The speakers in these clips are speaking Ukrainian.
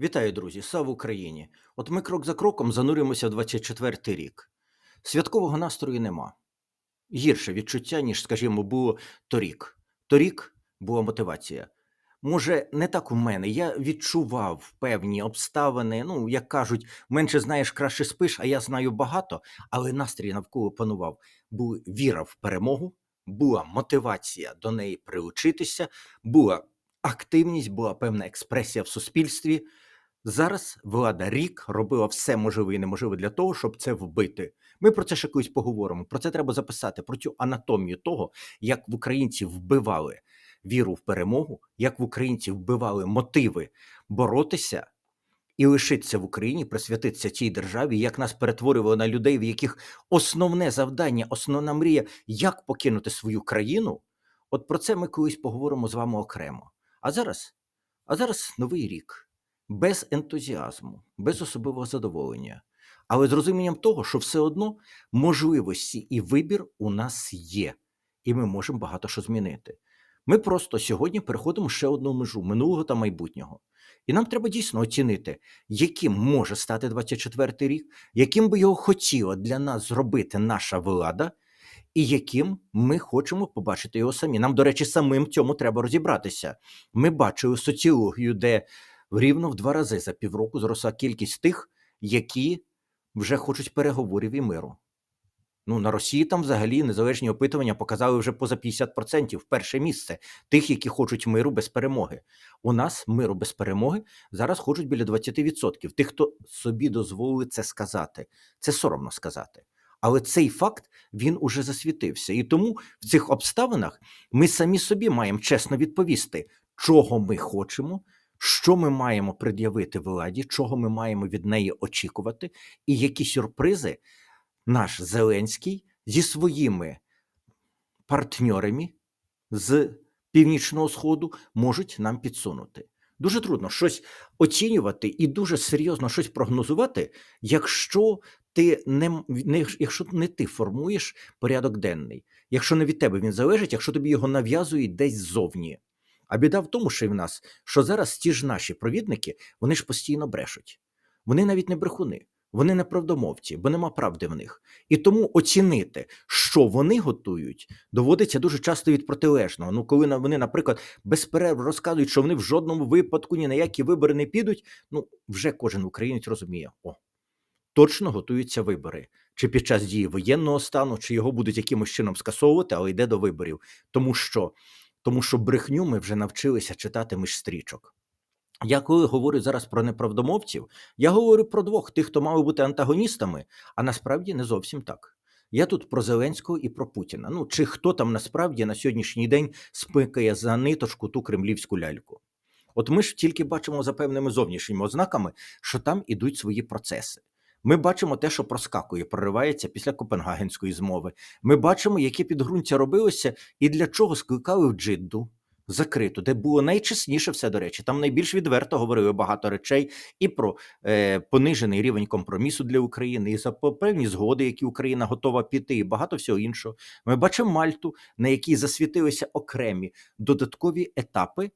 Вітаю, друзі! Слава Україні! От ми крок за кроком занурюємося в 24-й рік. Святкового настрою нема. Гірше відчуття, ніж, скажімо, було торік. Торік була мотивація. Може, не так у мене. Я відчував певні обставини. Ну, як кажуть, менше знаєш, краще спиш, а я знаю багато, але настрій навколо панував. Була віра в перемогу, була мотивація до неї приучитися, була активність, була певна експресія в суспільстві. Зараз влада рік робила все можливе і неможливе для того, щоб це вбити. Ми про це ще колись поговоримо. Про це треба записати, про цю анатомію того, як в українців вбивали віру в перемогу, як в українців вбивали мотиви боротися і лишитися в Україні, присвятитися цій державі, як нас перетворювали на людей, в яких основне завдання, основна мрія, як покинути свою країну. От про це ми колись поговоримо з вами окремо. А зараз, а зараз новий рік без ентузіазму, без особливого задоволення, але з розумінням того, що все одно можливості і вибір у нас є, і ми можемо багато що змінити. Ми просто сьогодні переходимо ще одну межу минулого та майбутнього. І нам треба дійсно оцінити, яким може стати 24-й рік, яким би його хотіла для нас зробити наша влада, і яким ми хочемо побачити його самі. Нам, до речі, самим цьому треба розібратися. Ми бачили соціологію, де рівно в два рази за півроку зросла кількість тих, які вже хочуть переговорів і миру. Ну, на Росії там взагалі незалежні опитування показали вже поза 50% перше місце тих, які хочуть миру без перемоги. У нас миру без перемоги зараз хочуть біля 20%. Тих, хто собі дозволили це сказати. Це соромно сказати. Але цей факт він уже засвітився. І тому в цих обставинах ми самі собі маємо чесно відповісти, чого ми хочемо, що ми маємо пред'явити владі, чого ми маємо від неї очікувати, і які сюрпризи наш Зеленський зі своїми партньорами з Північного Сходу можуть нам підсунути. Дуже трудно щось оцінювати і дуже серйозно щось прогнозувати, якщо ти не, не якщо не ти формуєш порядок денний, якщо не від тебе він залежить, якщо тобі його нав'язують десь ззовні. А біда в тому, що й в нас, що зараз ті ж наші провідники, вони ж постійно брешуть. Вони навіть не брехуни, вони не правдомовці, бо нема правди в них. І тому оцінити, що вони готують, доводиться дуже часто від протилежного. Ну, коли вони, наприклад, без перерв розказують, що вони в жодному випадку ні на які вибори не підуть, ну вже кожен українець розуміє, о, точно готуються вибори. Чи під час дії воєнного стану, чи його будуть якимось чином скасовувати, але йде до виборів. Тому що, тому що брехню ми вже навчилися читати між стрічок. Я коли говорю зараз про неправдомовців, я говорю про двох тих, хто мали бути антагоністами, а насправді не зовсім так. Я тут про Зеленського і про Путіна. Ну чи хто там насправді на сьогоднішній день спикає за ниточку ту кремлівську ляльку? От ми ж тільки бачимо за певними зовнішніми ознаками, що там ідуть свої процеси. Ми бачимо те, що проскакує, проривається після Копенгагенської змови. Ми бачимо, які підґрунтя робилося і для чого скликали в Джидду закриту, де було найчесніше все до речі. Там найбільш відверто говорили багато речей і про е, понижений рівень компромісу для України, і за певні згоди, які Україна готова піти, і багато всього іншого. Ми бачимо Мальту, на якій засвітилися окремі додаткові етапи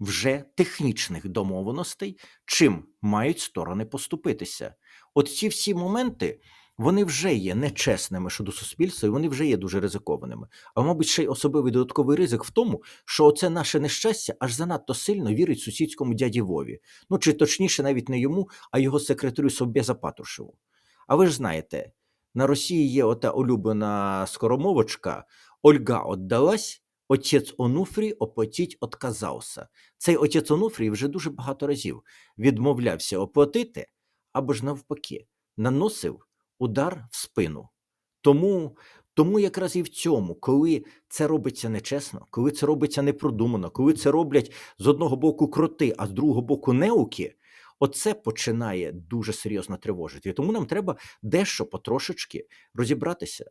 вже технічних домовленостей, чим мають сторони поступитися. От ці всі моменти. Вони вже є нечесними щодо суспільства, і вони вже є дуже ризикованими. А мабуть, ще й особливий додатковий ризик в тому, що оце наше нещастя аж занадто сильно вірить сусідському дяді Вові. Ну чи точніше, навіть не йому, а його секретарю Совбеза Патрушеву. А ви ж знаєте, на Росії є ота улюблена скоромовочка Ольга отдалась, отець Онуфрій оплатіть отказався. Цей отець Онуфрій вже дуже багато разів відмовлявся оплатити, або ж навпаки, наносив удар в спину. Тому, тому якраз і в цьому, коли це робиться нечесно, коли це робиться непродумано, коли це роблять з одного боку кроти, а з другого боку неуки, оце починає дуже серйозно тривожити. І тому нам треба дещо потрошечки розібратися.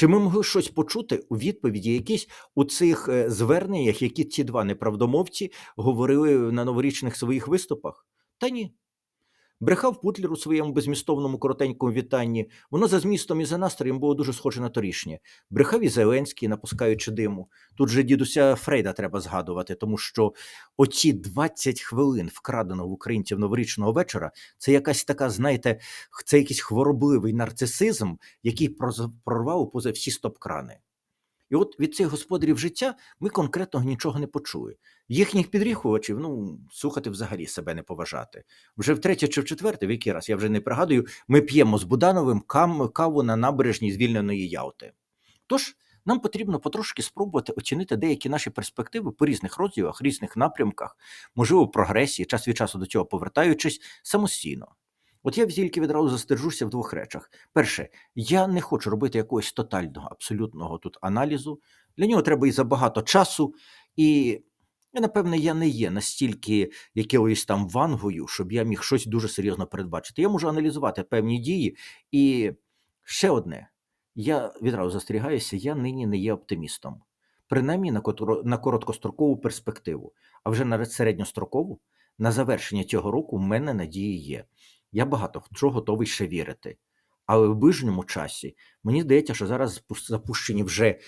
Чи ми могли щось почути у відповіді якісь у цих е, зверненнях, які ці два неправдомовці говорили на новорічних своїх виступах? Та ні. Брехав Путлер у своєму безмістовному коротенькому вітанні. Воно за змістом і за настроєм було дуже схоже на торішнє. Брехав і Зеленський, напускаючи диму. Тут же дідуся Фрейда треба згадувати, тому що оці 20 хвилин вкраденого в українців новорічного вечора це якась така, знаєте, це якийсь хворобливий нарцисизм, який прорвав поза всі стоп-крани. І от від цих господарів життя ми конкретно нічого не почули. Їхніх підріхувачів, ну, слухати взагалі себе не поважати. Вже втретє чи в четверте, в який раз, я вже не пригадую, ми п'ємо з Будановим каву на набережній звільненої Ялти. Тож нам потрібно потрошки спробувати оцінити деякі наші перспективи по різних розділах, різних напрямках, можливо, прогресії, час від часу до цього повертаючись самостійно. От я тільки відразу застержуся в двох речах. Перше, я не хочу робити якогось тотального, абсолютного тут аналізу. Для нього треба і забагато часу, і, напевне, я не є настільки якоюсь там вангою, щоб я міг щось дуже серйозно передбачити. Я можу аналізувати певні дії. І ще одне, я відразу застерігаюся, я нині не є оптимістом. Принаймні на короткострокову перспективу, а вже на середньострокову, на завершення цього року в мене надії є. Я багато в готовий ще вірити. Але в ближньому часі мені здається, що зараз запущені вже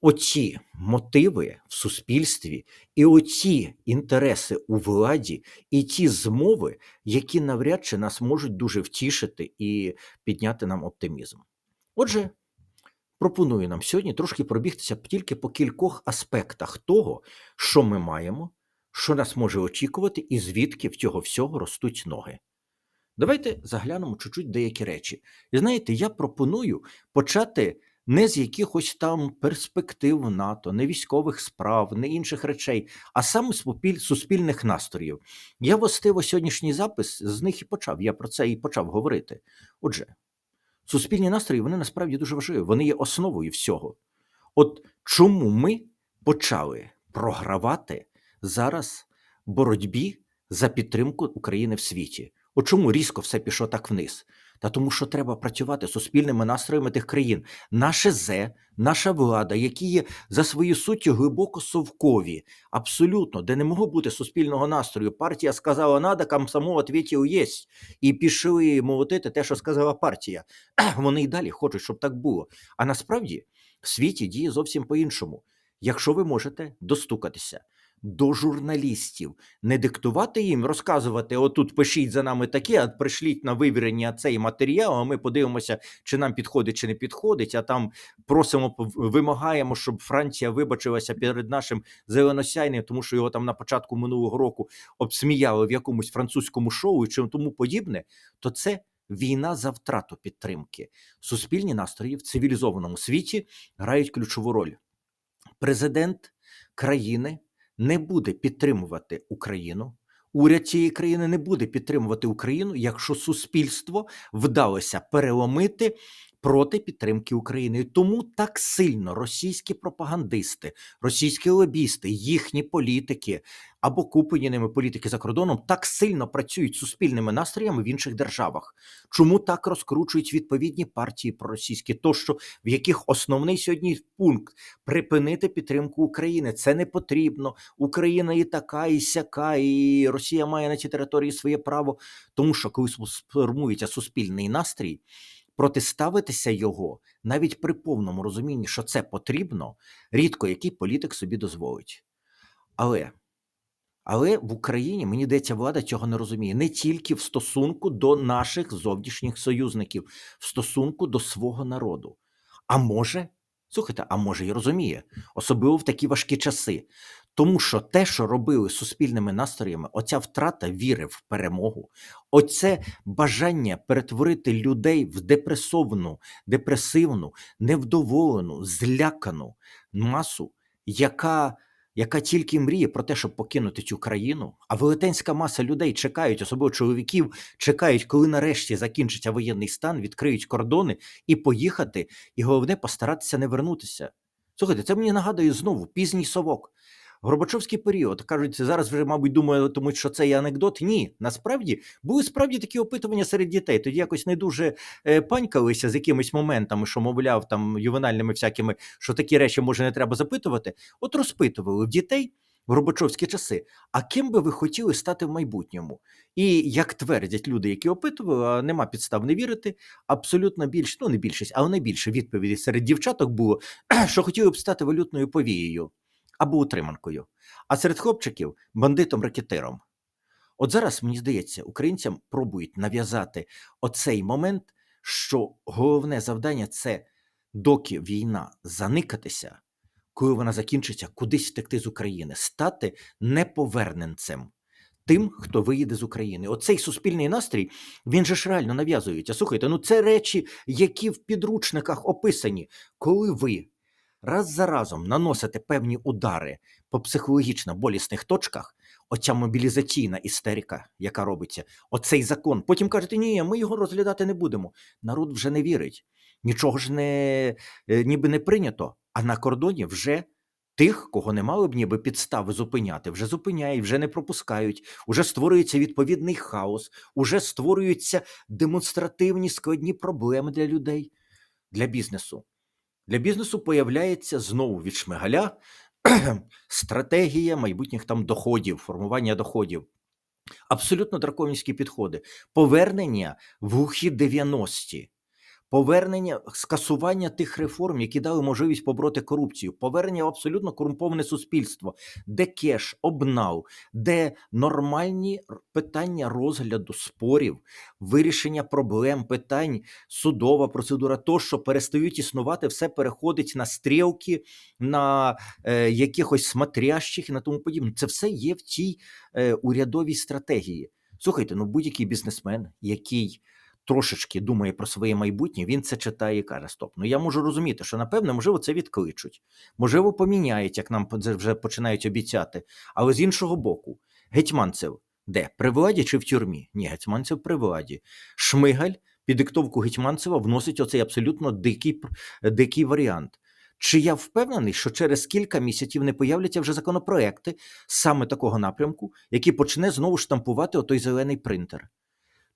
оці мотиви в суспільстві, і оці інтереси у владі, і ті змови, які навряд чи нас можуть дуже втішити і підняти нам оптимізм. Отже, пропоную нам сьогодні трошки пробігтися тільки по кількох аспектах того, що ми маємо, що нас може очікувати, і звідки в цього всього ростуть ноги. Давайте заглянемо чуть-чуть деякі речі. І знаєте, я пропоную почати не з якихось там перспектив НАТО, не військових справ, не інших речей, а саме з суспільних настроїв. Я властиво сьогоднішній запис з них і почав. Я про це і почав говорити. Отже, суспільні настрої вони насправді дуже важливі, вони є основою всього. От чому ми почали програвати зараз боротьбі за підтримку України в світі? От чому різко все пішло так вниз? Та тому, що треба працювати суспільними настроями тих країн. Наше зе, наша влада, які є за своєю суттю глибоко совкові, абсолютно, де не могло бути суспільного настрою. Партія сказала надо, комсомол ответив єсть. І пішли молотити те, що сказала партія. Вони й далі хочуть, щоб так було. А насправді в світі діє зовсім по-іншому. Якщо ви можете достукатися до журналістів, не диктувати їм, розказувати: отут пишіть за нами таке, а пришліть на вивірення цей матеріал, а ми подивимося, чи нам підходить, чи не підходить. А там просимо, вимагаємо, щоб Франція вибачилася перед нашим зеленосяйним, тому що його там на початку минулого року обсміяли в якомусь французькому шоу і чим тому подібне, то це. Війна за втрату підтримки. Суспільні настрої в цивілізованому світі грають ключову роль. Президент країни не буде підтримувати Україну. Уряд цієї країни не буде підтримувати Україну, якщо суспільство вдалося переломити проти підтримки України. Тому так сильно російські пропагандисти, російські лобісти, їхні політики або куплені ними політики за кордоном так сильно працюють суспільними настроями в інших державах. Чому так розкручують відповідні партії проросійські, тощо в яких основний сьогодні пункт припинити підтримку України? Це не потрібно. Україна і така, і сяка, і Росія має на цій території своє право. Тому що коли сформується суспільний настрій, протиставитися його навіть при повному розумінні, що це потрібно, рідко який політик собі дозволить. Але але в Україні мені здається, влада цього не розуміє не тільки в стосунку до наших зовнішніх союзників, в стосунку до свого народу. А може, слухайте, а може і розуміє, особливо в такі важкі часи. Тому що те, що робили суспільними настроями, оця втрата віри в перемогу, оце бажання перетворити людей в депресовну, депресивну, невдоволену, злякану масу, яка яка тільки мріє про те, щоб покинути цю країну, а велетенська маса людей чекають, особливо чоловіків, чекають, коли нарешті закінчиться воєнний стан, відкриють кордони і поїхати, і головне постаратися не вернутися. Слухайте, це мені нагадує знову пізній совок. Горбачовський період кажуть, зараз вже, мабуть, думатимуть, що це є анекдот. Ні, насправді були справді такі опитування серед дітей. Тоді якось не дуже е, панькалися з якимись моментами, що мовляв там ювенальними всякими, що такі речі може не треба запитувати. От розпитували в дітей. в Горбачовські часи. А ким би ви хотіли стати в майбутньому? І як твердять люди, які опитували, а нема підстав не вірити. Абсолютно більш, ну не більшість, але найбільше відповіді серед дівчаток було, що хотіли б стати валютною повією або утриманкою. А серед хлопчиків бандитом-ракетиром. От зараз, мені здається, українцям пробують нав'язати оцей момент, що головне завдання це доки війна заникатися, коли вона закінчиться, кудись втекти з України, стати неповерненцем. Тим, хто виїде з України, оцей суспільний настрій, він же ж реально нав'язується. Слухайте, ну це речі, які в підручниках описані, коли ви раз за разом наносите певні удари по психологічно болісних точках, оця мобілізаційна істерика, яка робиться, оцей закон. Потім кажете, ні, ми його розглядати не будемо. Народ вже не вірить. Нічого ж не е, ніби не прийнято. А на кордоні вже тих, кого не мали б ніби підстави зупиняти, вже зупиняють, вже не пропускають, уже створюється відповідний хаос, уже створюються демонстративні складні проблеми для людей, для бізнесу. Для бізнесу появляється знову від шмигаля стратегія майбутніх там доходів, формування доходів. Абсолютно драконівські підходи. Повернення в глухі 90-ті. Повернення скасування тих реформ, які дали можливість побороти корупцію, повернення в абсолютно корумповане суспільство, де кеш, обнал, де нормальні питання розгляду спорів, вирішення проблем, питань, судова процедура, тощо перестають існувати, все переходить на стрілки, на е, якихось смотрящих і на тому подібне. Це все є в цій е, урядовій стратегії. Слухайте, ну будь-який бізнесмен, який трошечки думає про своє майбутнє, він це читає і каже: Стоп, ну я можу розуміти, що напевне, можливо, це відкличуть, можливо, поміняють, як нам вже починають обіцяти. Але з іншого боку, гетьманцев де? При владі чи в тюрмі? Ні, гетьманцев при владі. Шмигаль під диктовку Гетьманцева вносить оцей абсолютно дикий, дикий варіант. Чи я впевнений, що через кілька місяців не появляться вже законопроекти саме такого напрямку, які почне знову штампувати отой зелений принтер?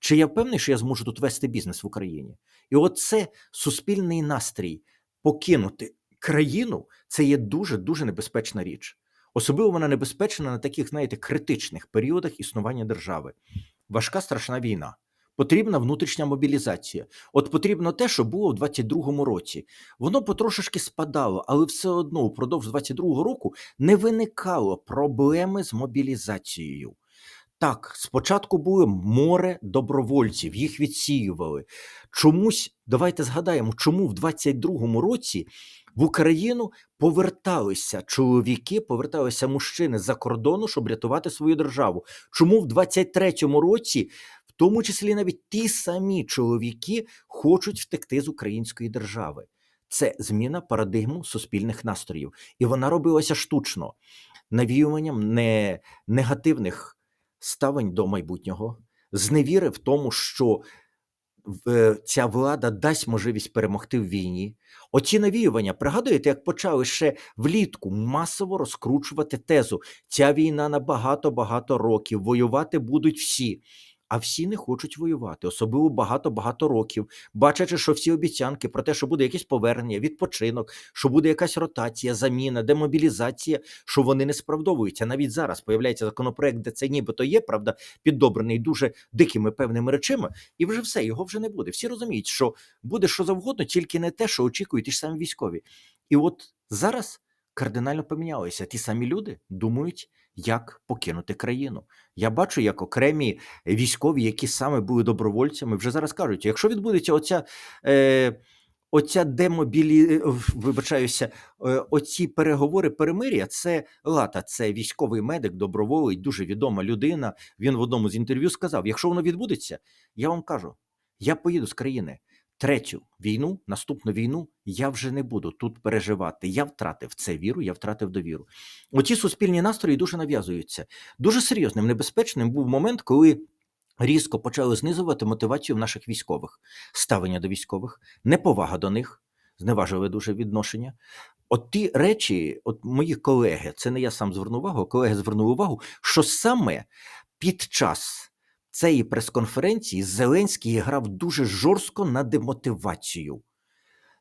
Чи я впевнений, що я зможу тут вести бізнес в Україні? І оце суспільний настрій покинути країну це є дуже дуже небезпечна річ. Особливо вона небезпечна на таких, знаєте, критичних періодах існування держави. Важка страшна війна. Потрібна внутрішня мобілізація. От потрібно те, що було в 22-му році. Воно потрошечки спадало, але все одно упродовж 22-го року не виникало проблеми з мобілізацією. Так, спочатку було море добровольців, їх відсіювали. Чомусь, давайте згадаємо, чому в 22-му році в Україну поверталися чоловіки, поверталися мужчини за кордону, щоб рятувати свою державу. Чому в 23-му році, в тому числі навіть ті самі чоловіки, хочуть втекти з української держави? Це зміна парадигму суспільних настроїв, і вона робилася штучно, навіюванням не негативних ставлень до майбутнього, зневіри в тому, що е, ця влада дасть можливість перемогти в війні. Оці навіювання, пригадуєте, як почали ще влітку масово розкручувати тезу: ця війна на багато-багато років, воювати будуть всі. А всі не хочуть воювати, особливо багато-багато років, бачачи, що всі обіцянки про те, що буде якесь повернення, відпочинок, що буде якась ротація, заміна, демобілізація, що вони не справдовуються. Навіть зараз появляється законопроект, де це нібито є, правда, піддобрений дуже дикими певними речами, і вже все, його вже не буде. Всі розуміють, що буде що завгодно, тільки не те, що очікують ті ж самі військові. І от зараз кардинально помінялося. Ті самі люди думають, як покинути країну. Я бачу, як окремі військові, які саме були добровольцями, вже зараз кажуть: якщо відбудеться оця. Е, Оця демобілі... е, вибачаюся, е, оці переговори перемир'я, це лата, це військовий медик, доброволець, дуже відома людина. Він в одному з інтерв'ю сказав: якщо воно відбудеться, я вам кажу, я поїду з країни. Третю війну, наступну війну я вже не буду тут переживати. Я втратив це віру, я втратив довіру. Оці суспільні настрої дуже нав'язуються. Дуже серйозним, небезпечним був момент, коли різко почали знизувати мотивацію в наших військових, ставлення до військових, неповага до них, зневажили дуже відношення. От ті речі, от мої колеги, це не я сам звернув увагу, колеги звернули увагу, що саме під час цієї прес-конференції Зеленський грав дуже жорстко на демотивацію.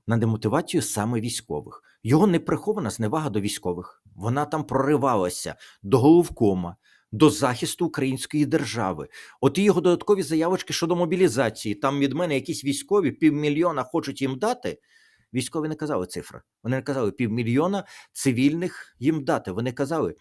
на демотивацію саме військових. Його неприхована зневага до військових. Вона там проривалася до головкома, до захисту української держави. От і його додаткові заявочки щодо мобілізації. Там від мене якісь військові півмільйона хочуть їм дати. Військові не казали цифри. Вони не казали півмільйона цивільних їм дати. Вони казали: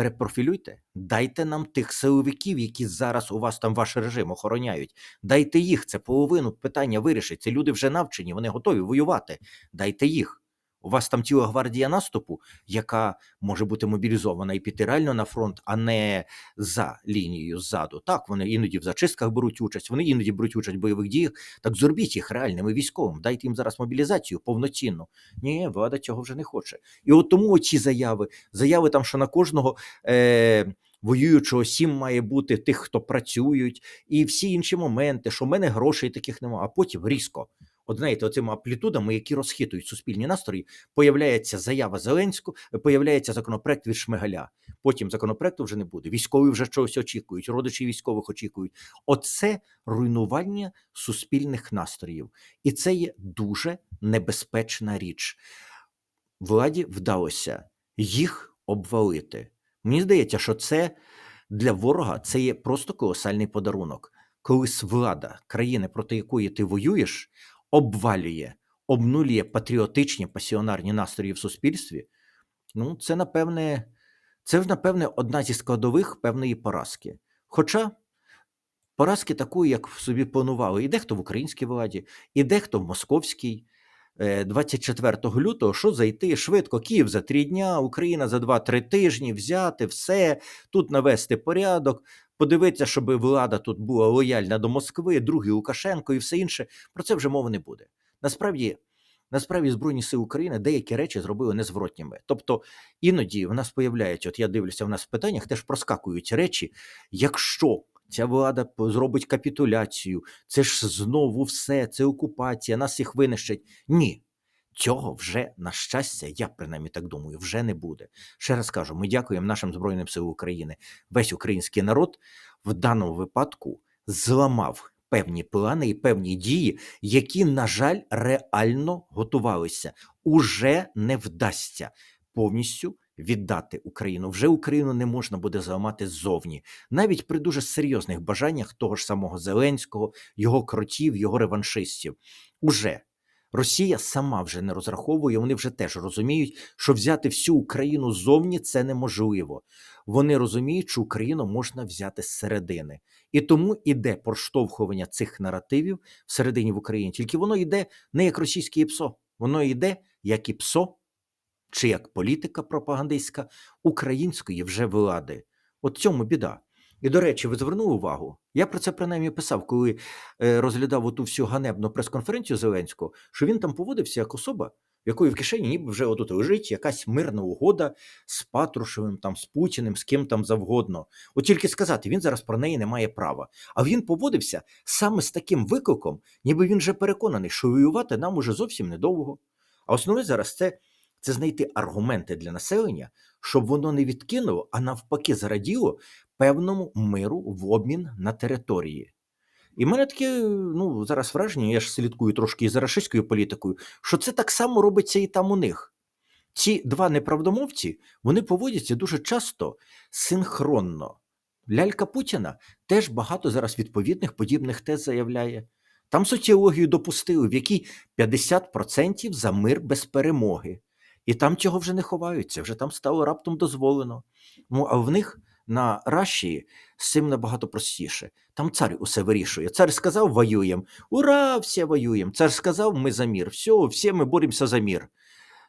перепрофілюйте, дайте нам тих силовиків, які зараз у вас там ваш режим охороняють. Дайте їх. Це половину питання вирішить. Ці люди вже навчені, вони готові воювати. Дайте їх. У вас там ціла гвардія наступу, яка може бути мобілізована і піти реально на фронт, а не за лінією ззаду. Так, вони іноді в зачистках беруть участь, вони іноді беруть участь в бойових діях. Так зробіть їх реальними військовими, дайте їм зараз мобілізацію повноцінну. Ні, влада цього вже не хоче. І от тому ці заяви, заяви там, що на кожного. Е- Воюючого сім має бути тих, хто працюють, і всі інші моменти, що в мене грошей таких немає, а потім різко. От знаєте, оцими амплітудами, які розхитують суспільні настрої, появляється заява Зеленського, появляється законопроект від Шмигаля. Потім законопроекту вже не буде. Військові вже чогось очікують, родичі військових очікують. Оце руйнування суспільних настроїв, і це є дуже небезпечна річ. Владі вдалося їх обвалити. Мені здається, що це для ворога це є просто колосальний подарунок. Коли влада країни, проти якої ти воюєш, обвалює, обнулює патріотичні пасіонарні настрої в суспільстві, ну це напевне, це напевне одна зі складових певної поразки. Хоча поразки такої, як в собі планували, і дехто в українській владі, і дехто в московській. 24 лютого, що зайти швидко, Київ за три дня, Україна за 2-3 тижні, взяти все, тут навести порядок, подивитися, щоб влада тут була лояльна до Москви, другий Лукашенко і все інше. Про це вже мови не буде. Насправді, насправді, Збройні сили України деякі речі зробили незворотніми. Тобто іноді в нас появляються, от я дивлюся, в нас в питаннях теж проскакують речі, якщо. Ця влада зробить капітуляцію, це ж знову все, це окупація, нас їх винищать. Ні, цього вже, на щастя, я принаймні так думаю, вже не буде. Ще раз кажу: ми дякуємо нашим Збройним силам України. Весь український народ в даному випадку зламав певні плани і певні дії, які, на жаль, реально готувалися. Уже не вдасться повністю віддати Україну. Вже Україну не можна буде зламати ззовні, навіть при дуже серйозних бажаннях того ж самого Зеленського, його кротів, його реваншистів. Уже Росія сама вже не розраховує. Вони вже теж розуміють, що взяти всю Україну ззовні це неможливо. Вони розуміють, що Україну можна взяти зсередини. І тому іде проштовхування цих наративів всередині в Україні. Тільки воно йде не як російське ПСО, воно йде як і ПСО чи як політика пропагандистська української вже влади. От цьому біда. І, до речі, ви звернули увагу? Я про це принаймні писав, коли е, розглядав оту всю ганебну прес-конференцію Зеленського, що він там поводився як особа, в якої в кишені ніби вже отут лежить якась мирна угода з Патрушевим, там, з Путіним, з ким там завгодно. От тільки сказати, він зараз про неї не має права. А він поводився саме з таким викликом, ніби він вже переконаний, що воювати нам уже зовсім недовго. А основне зараз це це знайти аргументи для населення, щоб воно не відкинуло, а навпаки, зраділо певному миру в обмін на території. І в мене таке ну, зараз враження, я ж слідкую трошки за рашистською політикою, що це так само робиться і там у них. Ці два неправдомовці вони поводяться дуже часто синхронно. Лялька Путіна теж багато зараз відповідних подібних тез заявляє. Там соціологію допустили, в якій 50% за мир без перемоги. І там цього вже не ховаються, вже там стало раптом дозволено. Ну а в них на Раші з цим набагато простіше. Там цар усе вирішує. Цар сказав, воюємо. Ура! Всі воюємо. Цар сказав, ми за мір. Все, всі ми боремося за мір.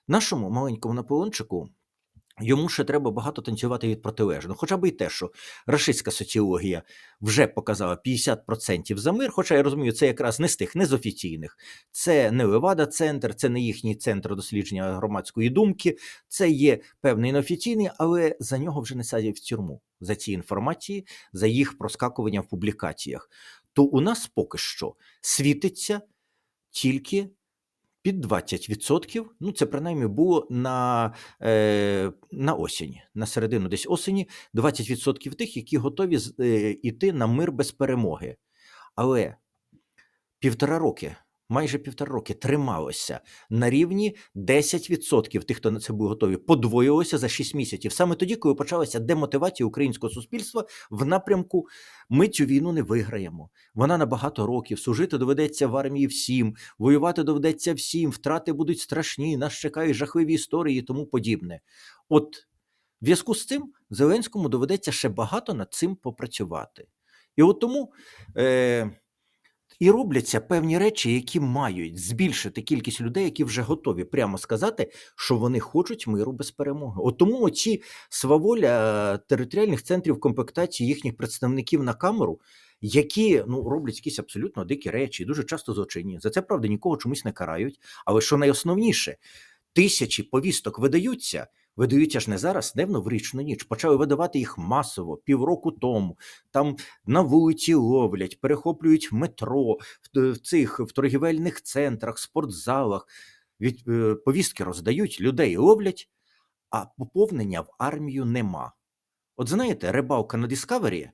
Нашому маленькому Наполеончику Йому ще треба багато танцювати від протилежного. Хоча б і те, що рашистська соціологія вже показала 50% за мир, хоча я розумію, це якраз не з тих, не з офіційних. Це не Левада-центр, це не їхній центр дослідження громадської думки, це є певний неофіційний, але за нього вже не садять в тюрму за ці інформації, за їх проскакування в публікаціях. То у нас поки що світиться тільки під 20%, ну це принаймні було на е, на осінь, на середину десь осені, 20% тих, які готові е, йти на мир без перемоги. Але півтора роки майже півтора роки трималося на рівні 10% тих, хто на це був готові, подвоїлося за 6 місяців. Саме тоді, коли почалася демотивація українського суспільства в напрямку ми цю війну не виграємо. Вона на багато років. Служити доведеться в армії всім, воювати доведеться всім, втрати будуть страшні, нас чекають жахливі історії і тому подібне. От в зв'язку з цим Зеленському доведеться ще багато над цим попрацювати. І от тому е, і робляться певні речі, які мають збільшити кількість людей, які вже готові прямо сказати, що вони хочуть миру без перемоги. От тому оці сваволя е, територіальних центрів комплектації їхніх представників на камеру, які ну роблять якісь абсолютно дикі речі, дуже часто злочинні. За це правда нікого чомусь не карають. Але що найосновніше, тисячі повісток видаються. Видаються ж не зараз, не в новорічну ніч. Почали видавати їх масово півроку тому. Там на вулиці ловлять, перехоплюють метро в, в цих в торгівельних центрах, спортзалах. Від е, повістки роздають, людей ловлять, а поповнення в армію нема. От знаєте, рибалка на Discovery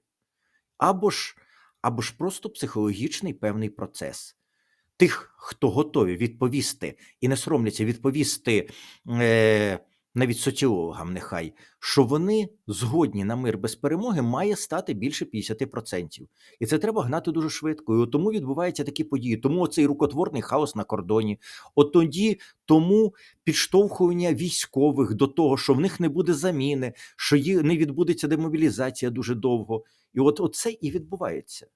або ж, або ж просто психологічний певний процес. Тих, хто готові відповісти і не соромляться відповісти. Е, навіть соціологам, нехай, що вони згодні на мир без перемоги має стати більше 50%. І це треба гнати дуже швидко. І тому відбуваються такі події. Тому оцей рукотворний хаос на кордоні. От тоді тому підштовхування військових до того, що в них не буде заміни, що їх не відбудеться демобілізація дуже довго. І от оце і відбувається.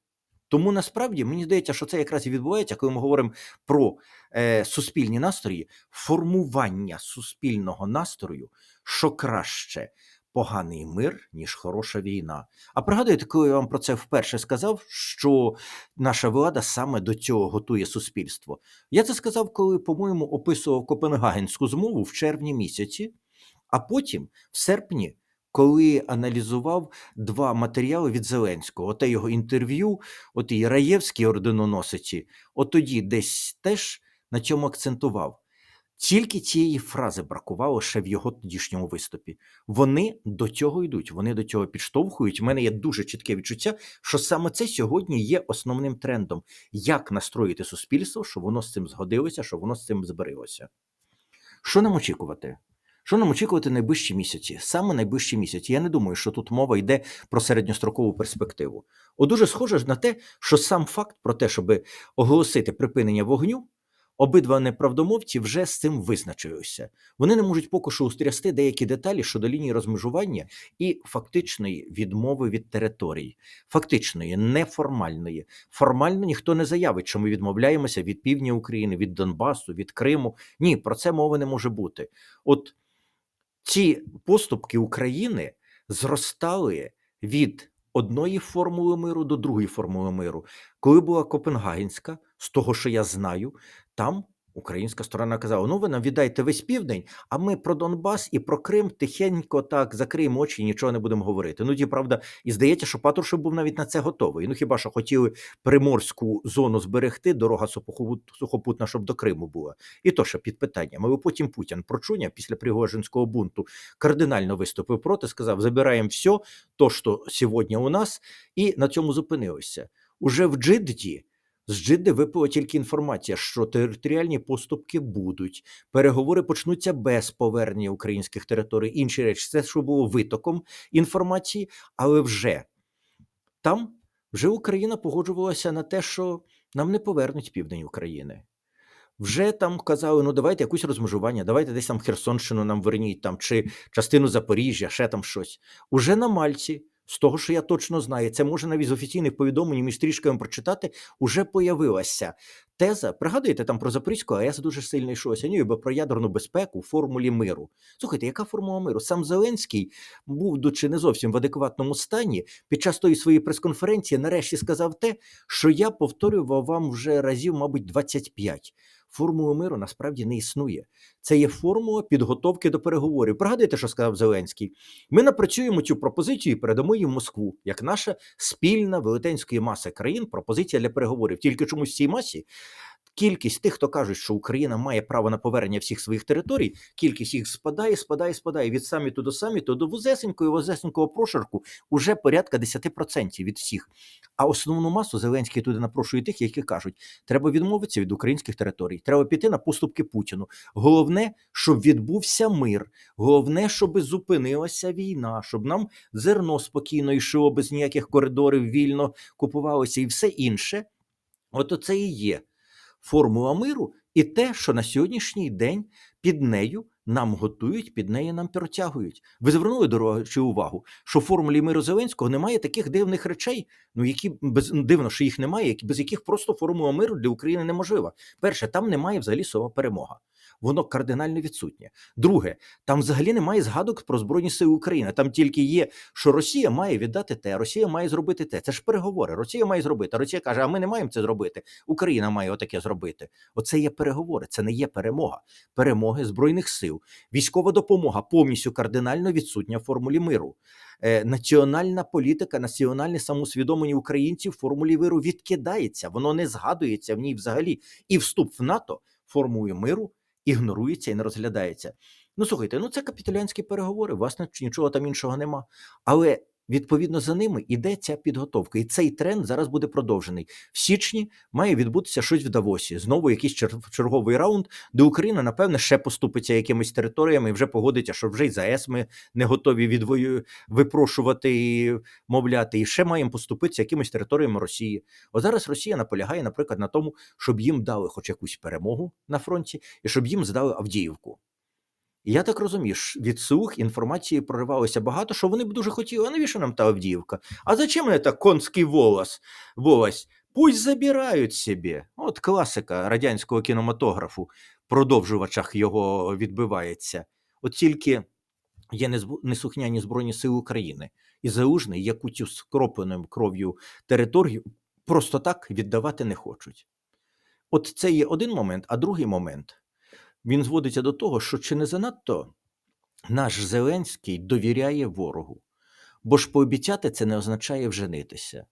Тому насправді мені здається, що це якраз і відбувається, коли ми говоримо про е, суспільні настрої, формування суспільного настрою, що краще поганий мир, ніж хороша війна. А пригадуєте, коли я вам про це вперше сказав, що наша влада саме до цього готує суспільство? Я це сказав, коли, по-моєму, описував Копенгагенську змову в червні місяці, а потім в серпні коли аналізував два матеріали від Зеленського, оте його інтерв'ю, от і Раєвський орденоносиці, от тоді десь теж на цьому акцентував. Тільки цієї фрази бракувало ще в його тодішньому виступі. Вони до цього йдуть, вони до цього підштовхують. У мене є дуже чітке відчуття, що саме це сьогодні є основним трендом, як настроїти суспільство, щоб воно з цим згодилося, щоб воно з цим збереглося. Що нам очікувати? Що нам очікувати найближчі місяці? Саме найближчі місяці. Я не думаю, що тут мова йде про середньострокову перспективу. От дуже схоже на те, що сам факт про те, щоб оголосити припинення вогню, обидва неправдомовці вже з цим визначилися. Вони не можуть поки що устрясти деякі деталі щодо лінії розмежування і фактичної відмови від територій, фактичної, неформальної. Формально ніхто не заявить, що ми відмовляємося від півдня України, від Донбасу, від Криму. Ні, про це мови не може бути. От ці поступки України зростали від одної формули миру до другої формули миру. Коли була Копенгагенська, з того, що я знаю, там українська сторона казала: ну ви нам віддайте весь південь, а ми про Донбас і про Крим тихенько так закриємо очі і нічого не будемо говорити. Ну, ті, правда, і здається, що Патрушев був навіть на це готовий. Ну хіба що хотіли приморську зону зберегти, дорога сухопутна, щоб до Криму була. І то ще під питанням. Але потім Путін прочуня після Пригожинського бунту кардинально виступив проти, сказав: забираємо все, то, що сьогодні у нас, і на цьому зупинилися. Уже в Джидді з Джидди випала тільки інформація, що територіальні поступки будуть, переговори почнуться без повернення українських територій. Інші речі, це що було витоком інформації, але вже там вже Україна погоджувалася на те, що нам не повернуть південь України. Вже там казали, ну давайте якусь розмежування, давайте десь там Херсонщину нам верніть там, чи частину Запоріжжя, ще там щось. Уже на Мальці з того, що я точно знаю, це може навіть з офіційних повідомлень між стрічками прочитати, уже появилася теза. Пригадуєте, там про Запорізьку АЕС дуже сильно йшлося, ні, бо про ядерну безпеку в формулі миру. Слухайте, яка формула миру? Сам Зеленський був чи не зовсім в адекватному стані. Під час тої своєї прес-конференції нарешті сказав те, що я повторював вам вже разів, мабуть, 25. Формули миру насправді не існує. Це є формула підготовки до переговорів. Пригадуйте, що сказав Зеленський? Ми напрацюємо цю пропозицію і передамо її в Москву як наша спільна велетенської маси країн пропозиція для переговорів. Тільки чомусь цій масі кількість тих, хто кажуть, що Україна має право на повернення всіх своїх територій, кількість їх спадає, спадає, спадає від саміту до саміту до вузесенької вузесенького прошарку уже порядка 10% від всіх. А основну масу Зеленський туди напрошує тих, які кажуть, треба відмовитися від українських територій, треба піти на поступки Путіну. Головне, щоб відбувся мир. Головне, щоб зупинилася війна, щоб нам зерно спокійно йшло без ніяких коридорів, вільно купувалося і все інше. От оце і є формула миру, і те, що на сьогоднішній день під нею нам готують, під нею нам протягують. Ви звернули до речі, увагу, що в формулі миру Зеленського немає таких дивних речей, ну які без ну, дивно, що їх немає, без яких просто формула миру для України неможлива. Перше, там немає взагалі слова перемога. Воно кардинально відсутнє. Друге, там взагалі немає згадок про Збройні Сили України. Там тільки є, що Росія має віддати те, Росія має зробити те. Це ж переговори. Росія має зробити. Росія каже: а ми не маємо це зробити. Україна має отаке зробити. Оце є переговори, це не є перемога. Перемоги збройних сил, військова допомога повністю кардинально відсутня в формулі миру. Е, національна політика, національне самосвідомлення українців в формулі миру відкидається, воно не згадується в ній взагалі. І вступ в НАТО формулою миру ігнорується і не розглядається. Ну слухайте, ну це капітулянські переговори, власне, нічого там іншого нема. Але відповідно за ними іде ця підготовка, і цей тренд зараз буде продовжений. В січні має відбутися щось в Давосі. Знову якийсь чер- черговий раунд, де Україна, напевне, ще поступиться якимись територіями і вже погодиться, що вже й за ЕС ми не готові відвою випрошувати і мовляти, і ще маємо поступитися якимись територіями Росії. От зараз Росія наполягає, наприклад, на тому, щоб їм дали хоч якусь перемогу на фронті, і щоб їм здали Авдіївку. Я так розумію, від слух інформації проривалося багато, що вони б дуже хотіли. А навіщо нам та Авдіївка? А зачем мені та конський волос? волос? Пусть забирають собі. От класика радянського кінематографу, продовжувачах його відбивається. От тільки є неслухняні Збройні Сили України, і Залужний, яку цю скропленою кров'ю територію просто так віддавати не хочуть. От це є один момент, а другий момент він зводиться до того, що чи не занадто наш Зеленський довіряє ворогу, бо ж пообіцяти це не означає вженитися.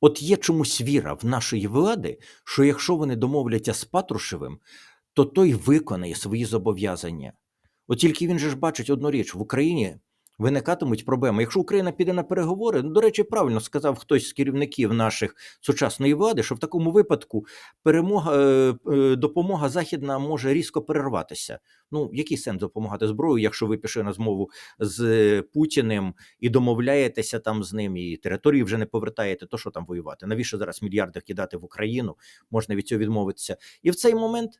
От є чомусь віра в нашої влади, що якщо вони домовляться з Патрушевим, то той виконає свої зобов'язання. От тільки він же ж бачить одну річ: в Україні виникатимуть проблеми. Якщо Україна піде на переговори, ну, до речі, правильно сказав хтось з керівників наших сучасної влади, що в такому випадку перемога, е, е, допомога західна може різко перерватися. Ну, який сенс допомагати зброю, якщо ви пішли на змову з е, Путіним і домовляєтеся там з ним, і території вже не повертаєте, то що там воювати? Навіщо зараз мільярди кидати в Україну? Можна від цього відмовитися. І в цей момент.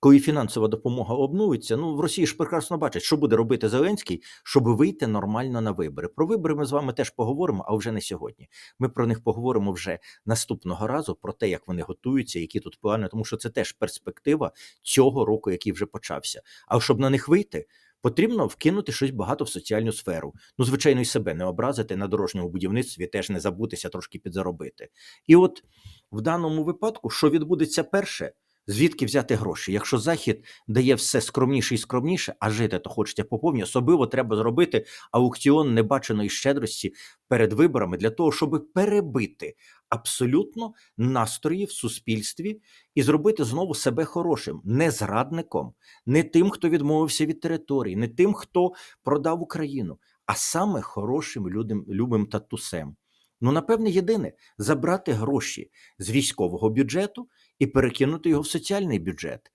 Коли фінансова допомога обнується, ну в Росії ж прекрасно бачать, що буде робити Зеленський, щоб вийти нормально на вибори. Про вибори ми з вами теж поговоримо, а вже не сьогодні. Ми про них поговоримо вже наступного разу, про те, як вони готуються, які тут плани, тому що це теж перспектива цього року, який вже почався. А щоб на них вийти, потрібно вкинути щось багато в соціальну сферу. Ну, звичайно, і себе не образити на дорожньому будівництві, теж не забутися трошки підзаробити. І от в даному випадку, що відбудеться перше? Звідки взяти гроші? Якщо Захід дає все скромніше і скромніше, а жити то хочеться по повній, особливо треба зробити аукціон небаченої щедрості перед виборами для того, щоб перебити абсолютно настрої в суспільстві і зробити знову себе хорошим, не зрадником, не тим, хто відмовився від території, не тим, хто продав Україну, а саме хорошим людям, любим татусем. Ну, напевне, єдине забрати гроші з військового бюджету і перекинути його в соціальний бюджет.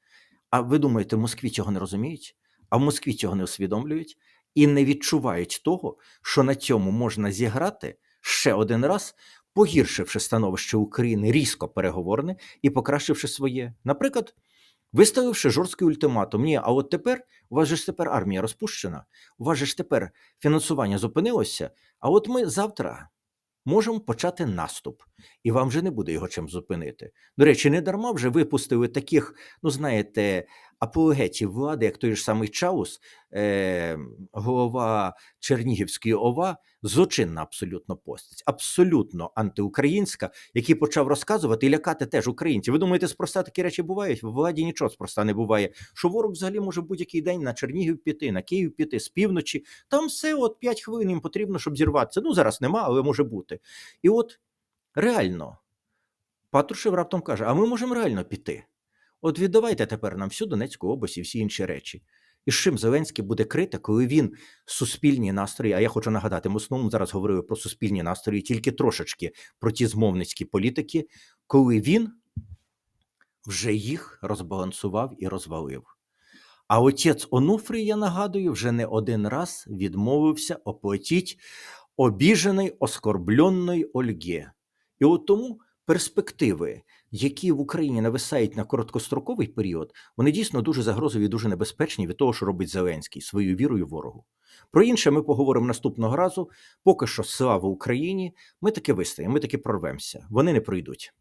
А ви думаєте, в Москві цього не розуміють? А в Москві цього не усвідомлюють і не відчувають того, що на цьому можна зіграти ще один раз, погіршивши становище України різко переговорне і покращивши своє. Наприклад, виставивши жорсткий ультиматум. Ні, а от тепер у вас же ж тепер армія розпущена, у вас же ж тепер фінансування зупинилося. А от ми завтра можемо почати наступ, і вам вже не буде його чим зупинити. До речі, не дарма вже випустили таких, ну знаєте, апологетів влади, як той ж самий Чаус, е, голова Чернігівської ОВА, злочинна абсолютно постать, абсолютно антиукраїнська, який почав розказувати і лякати теж українців. Ви думаєте, спроста такі речі бувають? В владі нічого спроста не буває. Що ворог взагалі може будь-який день на Чернігів піти, на Київ піти з півночі. Там все от 5 хвилин їм потрібно, щоб зірватися. Ну зараз нема, але може бути. І от реально, Патрушев раптом каже: а ми можемо реально піти. От віддавайте тепер нам всю Донецьку область і всі інші речі. І з чим Зеленський буде крити, коли він суспільні настрої, а я хочу нагадати, ми основному зараз говорили про суспільні настрої, тільки трошечки про ті змовницькі політики, коли він вже їх розбалансував і розвалив. А отець Онуфрій, я нагадую, вже не один раз відмовився оплатіть обіжений оскорбленної Ольге. І от тому перспективи, які в Україні нависають на короткостроковий період, вони дійсно дуже загрозові дуже небезпечні від того, що робить Зеленський своєю вірою ворогу. Про інше ми поговоримо наступного разу. Поки що слава Україні. Ми таки вистоїмо, ми таки прорвемося. Вони не пройдуть.